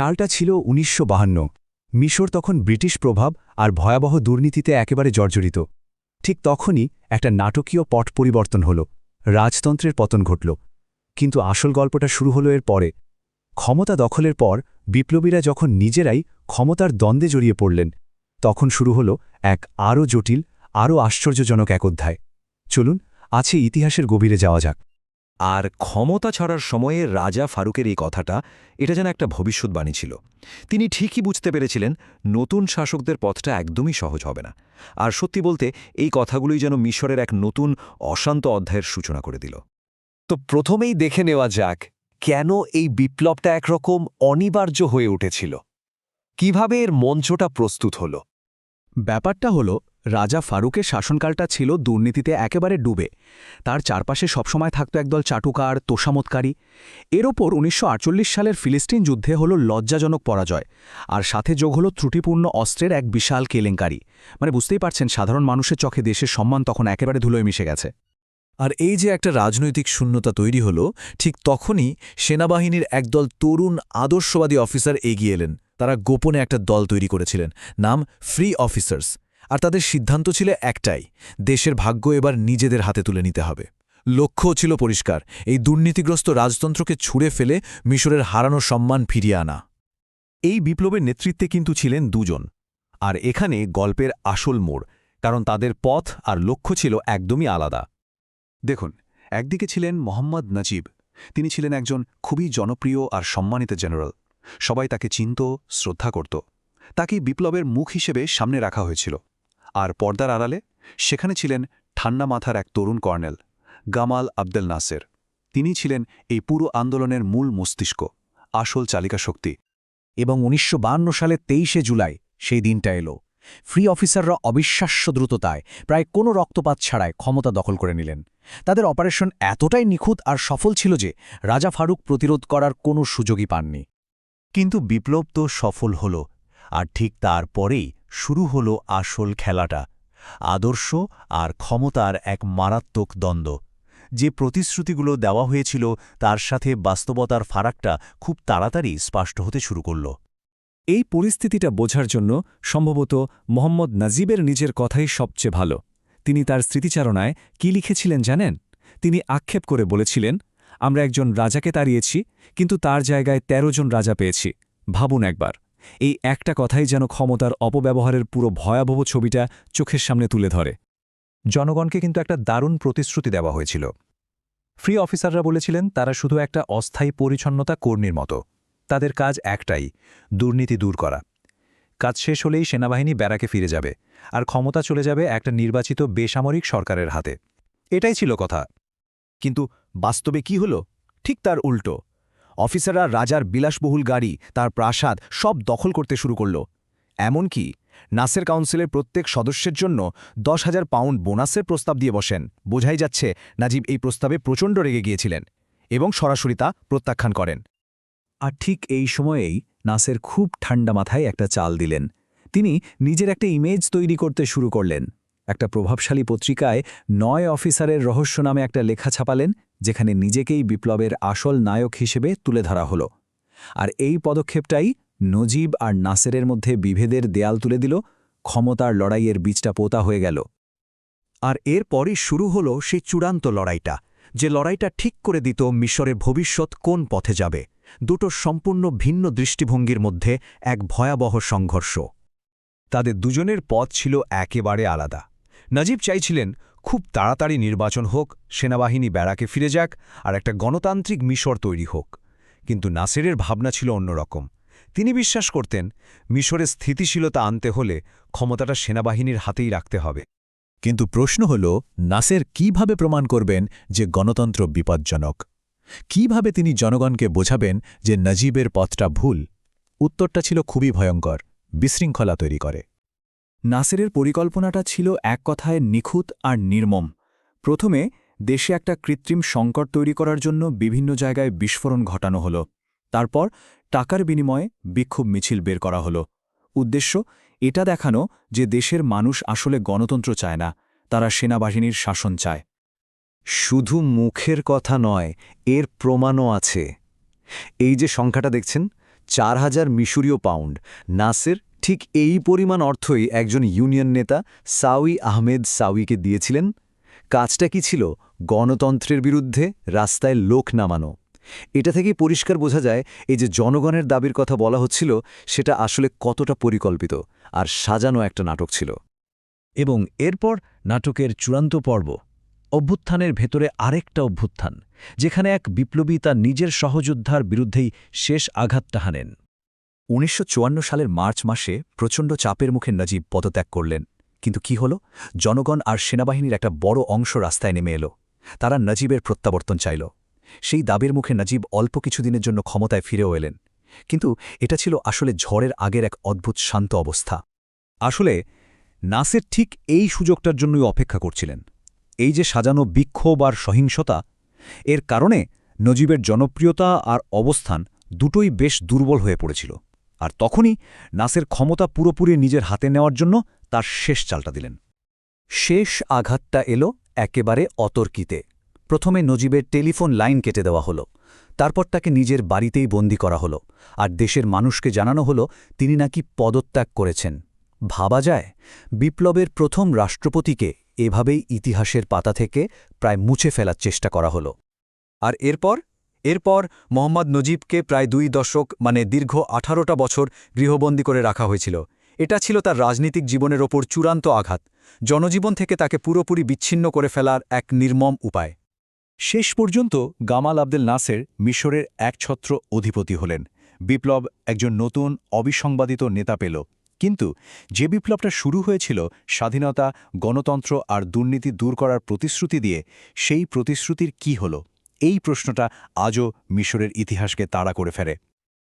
সালটা ছিল উনিশশো মিশর তখন ব্রিটিশ প্রভাব আর ভয়াবহ দুর্নীতিতে একেবারে জর্জরিত। ঠিক তখনই একটা নাটকীয় পট পরিবর্তন হল, রাজতন্ত্রের পতন ঘটল। কিন্তু আসল গল্পটা শুরু হলো এর পরে। ক্ষমতা দখলের পর বিপ্লবীরা যখন নিজেরাই ক্ষমতার দ্বন্দ্বে জড়িয়ে পড়লেন, তখন শুরু হলো এক আরও জটিল, আরও আশ্চর্যজনক এক অধ্যায়। চলুন আছে ইতিহাসের গভীরে যাওয়া যাক। আর ক্ষমতা ছাড়ার সময়ে রাজা ফারুকের এই কথাটা, এটা যেন একটা ভবিষ্যৎবাণী ছিল। তিনি ঠিকই বুঝতে পেরেছিলেন, নতুন শাসকদের পথটা একদমই সহজ হবে না। আর সত্যি বলতে, এই কথাগুলোই যেন মিশরের এক নতুন, অশান্ত অধ্যায়ের সূচনা করে দিল। তো প্রথমেই দেখে নেওয়া যাক, কেন এই বিপ্লবটা একরকম অনিবার্য হয়ে উঠেছিল? কীভাবে এর মঞ্চটা প্রস্তুত হল? ব্যাপারটা হলো রাজা ফারুকের শাসনকালটা ছিল দুর্নীতিতে একেবারে ডুবে। তার চারপাশে সবসময় থাকত একদল চাটুকার তোষামতকারী এর ওপর উনিশশো আটচল্লিশ সালের ফিলিস্তিন যুদ্ধে হলো লজ্জাজনক পরাজয়, আর সাথে যোগ হলো ত্রুটিপূর্ণ অস্ত্রের এক বিশাল কেলেঙ্কারি। মানে বুঝতেই পারছেন, সাধারণ মানুষের চোখে দেশের সম্মান তখন একেবারে ধুলোয় মিশে গেছে। আর এই যে একটা রাজনৈতিক শূন্যতা তৈরি হল, ঠিক তখনই সেনাবাহিনীর একদল তরুণ আদর্শবাদী অফিসার এগিয়ে এলেন। তারা গোপনে একটা দল তৈরি করেছিলেন, নাম ফ্রি অফিসার্স আর তাদের সিদ্ধান্ত ছিল একটাই, দেশের ভাগ্য এবার নিজেদের হাতে তুলে নিতে হবে। লক্ষ্য ছিল পরিষ্কার, এই দুর্নীতিগ্রস্ত রাজতন্ত্রকে ছুঁড়ে ফেলে মিশরের হারানো সম্মান ফিরিয়ে আনা। এই বিপ্লবের নেতৃত্বে কিন্তু ছিলেন দুজন, আর এখানে গল্পের আসল মোড়, কারণ তাদের পথ আর লক্ষ্য ছিল একদমই আলাদা। দেখুন, একদিকে ছিলেন মোহাম্মদ নজিব, তিনি ছিলেন একজন খুবই জনপ্রিয় আর সম্মানিত জেনারেল। সবাই তাকে চিনত, শ্রদ্ধা করত। তাকে বিপ্লবের মুখ হিসেবে সামনে রাখা হয়েছিল। আর পর্দার আড়ালে সেখানে ছিলেন ঠান্ডা মাথার এক তরুণ কর্নেল, গামাল আবদেল নাসের। তিনি ছিলেন এই পুরো আন্দোলনের মূল মস্তিষ্ক, আসল চালিকা শক্তি। এবং উনিশশো সালে তেইশে জুলাই সেই দিনটা এলো। ফ্রি অফিসাররা অবিশ্বাস্য দ্রুততায় প্রায় কোনো রক্তপাত ছাড়াই ক্ষমতা দখল করে নিলেন। তাদের অপারেশন এতটাই নিখুঁত আর সফল ছিল যে রাজা ফারুক প্রতিরোধ করার কোনো সুযোগই পাননি। কিন্তু বিপ্লব তো সফল হল, আর ঠিক তারপরেই শুরু হল আসল খেলাটা, আদর্শ আর ক্ষমতার এক মারাত্মক দ্বন্দ্ব। যে প্রতিশ্রুতিগুলো দেওয়া হয়েছিল, তার সাথে বাস্তবতার ফারাকটা খুব তাড়াতাড়ি স্পষ্ট হতে শুরু করল। এই পরিস্থিতিটা বোঝার জন্য সম্ভবত মোহাম্মদ নাজিবের নিজের কথাই সবচেয়ে ভালো। তিনি তার স্মৃতিচারণায় কি লিখেছিলেন জানেন? তিনি আক্ষেপ করে বলেছিলেন, আমরা একজন রাজাকে তাড়িয়েছি, কিন্তু তার জায়গায় ১৩ জন রাজা পেয়েছি। ভাবুন একবার। এই একটা কথাই যেন ক্ষমতার অপব্যবহারের পুরো ভয়াবহ ছবিটা চোখের সামনে তুলে ধরে। জনগণকে কিন্তু একটা দারুণ প্রতিশ্রুতি দেওয়া হয়েছিল। ফ্রি অফিসাররা বলেছিলেন, তারা শুধু একটা অস্থায়ী পরিচ্ছন্নতা কর্মীর মতো। তাদের কাজ একটাই, দুর্নীতি দূর করা। কাজ শেষ হলেই সেনাবাহিনী ব্যারাকে ফিরে যাবে আর ক্ষমতা চলে যাবে একটা নির্বাচিত বেসামরিক সরকারের হাতে। এটাই ছিল কথা। কিন্তু বাস্তবে কি হল? ঠিক তার উল্টো। অফিসাররা রাজার বিলাসবহুল গাড়ি, তার প্রাসাদ সব দখল করতে শুরু করল। এমনকি নাসের কাউন্সিলের প্রত্যেক সদস্যের জন্য দশ হাজার পাউন্ড বোনাসের প্রস্তাব দিয়ে বসেন। বোঝাই যাচ্ছে নাজিব এই প্রস্তাবে প্রচণ্ড রেগে গিয়েছিলেন এবং সরাসরি তা প্রত্যাখ্যান করেন। আর ঠিক এই সময়েই নাসের খুব ঠান্ডা মাথায় একটা চাল দিলেন। তিনি নিজের একটা ইমেজ তৈরি করতে শুরু করলেন। একটা প্রভাবশালী পত্রিকায় নয় অফিসারের রহস্য নামে একটা লেখা ছাপালেন, যেখানে নিজেকেই বিপ্লবের আসল নায়ক হিসেবে তুলে ধরা হলো। আর এই পদক্ষেপটাই নজিব আর নাসেরের মধ্যে বিভেদের দেয়াল তুলে দিল, ক্ষমতার লড়াইয়ের বীজটা পোতা হয়ে গেল। আর এরপরই শুরু হল সেই চূড়ান্ত লড়াইটা, যে লড়াইটা ঠিক করে দিত মিশরের ভবিষ্যৎ কোন পথে যাবে, দুটো সম্পূর্ণ ভিন্ন দৃষ্টিভঙ্গির মধ্যে এক ভয়াবহ সংঘর্ষ। তাদের দুজনের পথ ছিল একেবারে আলাদা। নজিব চাইছিলেন খুব তাড়াতাড়ি নির্বাচন হোক, সেনাবাহিনী ব্যারাকে ফিরে যাক আর একটা গণতান্ত্রিক মিশর তৈরি হোক। কিন্তু নাসেরের ভাবনা ছিল অন্যরকম। তিনি বিশ্বাস করতেন, মিশরের স্থিতিশীলতা আনতে হলে ক্ষমতাটা সেনাবাহিনীর হাতেই রাখতে হবে। কিন্তু প্রশ্ন হল, নাসের কীভাবে প্রমাণ করবেন যে গণতন্ত্র বিপজ্জনক? কীভাবে তিনি জনগণকে বোঝাবেন যে নজিবের পথটা ভুল? উত্তরটা ছিল খুবই ভয়ঙ্কর, বিশৃঙ্খলা তৈরি করে। নাসেরের পরিকল্পনাটা ছিল এক কথায় নিখুঁত আর নির্মম। প্রথমে দেশে একটা কৃত্রিম সংকট তৈরি করার জন্য বিভিন্ন জায়গায় বিস্ফোরণ ঘটানো হল। তারপর টাকার বিনিময়ে বিক্ষোভ মিছিল বের করা হল। উদ্দেশ্য, এটা দেখানো যে দেশের মানুষ আসলে গণতন্ত্র চায় না, তারা সেনাবাহিনীর শাসন চায়। শুধু মুখের কথা নয়, এর প্রমাণও আছে। এই যে সংখ্যাটা দেখছেন, চার হাজার মিশরীয় পাউন্ড, নাসের ঠিক এই পরিমাণ অর্থই একজন ইউনিয়ন নেতা সাউই আহমেদ সাউইকে দিয়েছিলেন। কাজটা কি ছিল? গণতন্ত্রের বিরুদ্ধে রাস্তায় লোক নামানো। এটা থেকেই পরিষ্কার বোঝা যায়, এই যে জনগণের দাবির কথা বলা হচ্ছিল, সেটা আসলে কতটা পরিকল্পিত আর সাজানো একটা নাটক ছিল। এবং এরপর নাটকের চূড়ান্ত পর্ব, অভ্যুত্থানের ভেতরে আরেকটা অভ্যুত্থান, যেখানে এক বিপ্লবী তার নিজের সহযোদ্ধার বিরুদ্ধেই শেষ আঘাতটা হানেন। উনিশশো চুয়ান্ন সালের মার্চ মাসে প্রচণ্ড চাপের মুখে নজিব পদত্যাগ করলেন। কিন্তু কি হল? জনগণ আর সেনাবাহিনীর একটা বড় অংশ রাস্তায় নেমে এলো। তারা নজিবের প্রত্যাবর্তন চাইল। সেই দাবির মুখে নজিব অল্প কিছুদিনের জন্য ক্ষমতায় ফিরেও এলেন। কিন্তু এটা ছিল আসলে ঝড়ের আগের এক অদ্ভুত শান্ত অবস্থা। আসলে নাসের ঠিক এই সুযোগটার জন্যই অপেক্ষা করছিলেন। এই যে সাজানো বিক্ষোভ আর সহিংসতা, এর কারণে নজিবের জনপ্রিয়তা আর অবস্থান দুটোই বেশ দুর্বল হয়ে পড়েছিল। আর তখনই নাসের ক্ষমতা পুরোপুরি নিজের হাতে নেওয়ার জন্য তার শেষ চালটা দিলেন। শেষ আঘাতটা এলো একেবারে অতর্কিতে। প্রথমে নজিবের টেলিফোন লাইন কেটে দেওয়া হলো। তারপর তাকে নিজের বাড়িতেই বন্দি করা হলো। আর দেশের মানুষকে জানানো হলো, তিনি নাকি পদত্যাগ করেছেন। ভাবা যায়, বিপ্লবের প্রথম রাষ্ট্রপতিকে এভাবেই ইতিহাসের পাতা থেকে প্রায় মুছে ফেলার চেষ্টা করা হলো। আর এরপর? এরপর মোহাম্মদ নজিবকে প্রায় দুই দশক মানে দীর্ঘ আঠারোটা বছর, গৃহবন্দী করে রাখা হয়েছিল। এটা ছিল তার রাজনৈতিক জীবনের ওপর চূড়ান্ত আঘাত। জনজীবন থেকে তাকে পুরোপুরি বিচ্ছিন্ন করে ফেলার এক নির্মম উপায়। শেষ পর্যন্ত গামাল আবদেল নাসের মিশরের একছত্র অধিপতি হলেন। বিপ্লব একজন নতুন, অবিসংবাদিত নেতা পেল। কিন্তু যে বিপ্লবটা শুরু হয়েছিল, স্বাধীনতা, গণতন্ত্র আর দুর্নীতি দূর করার প্রতিশ্রুতি দিয়ে, সেই প্রতিশ্রুতির কি হল? এই প্রশ্নটা আজও মিশরের ইতিহাসকে তাড়া করে ফেরে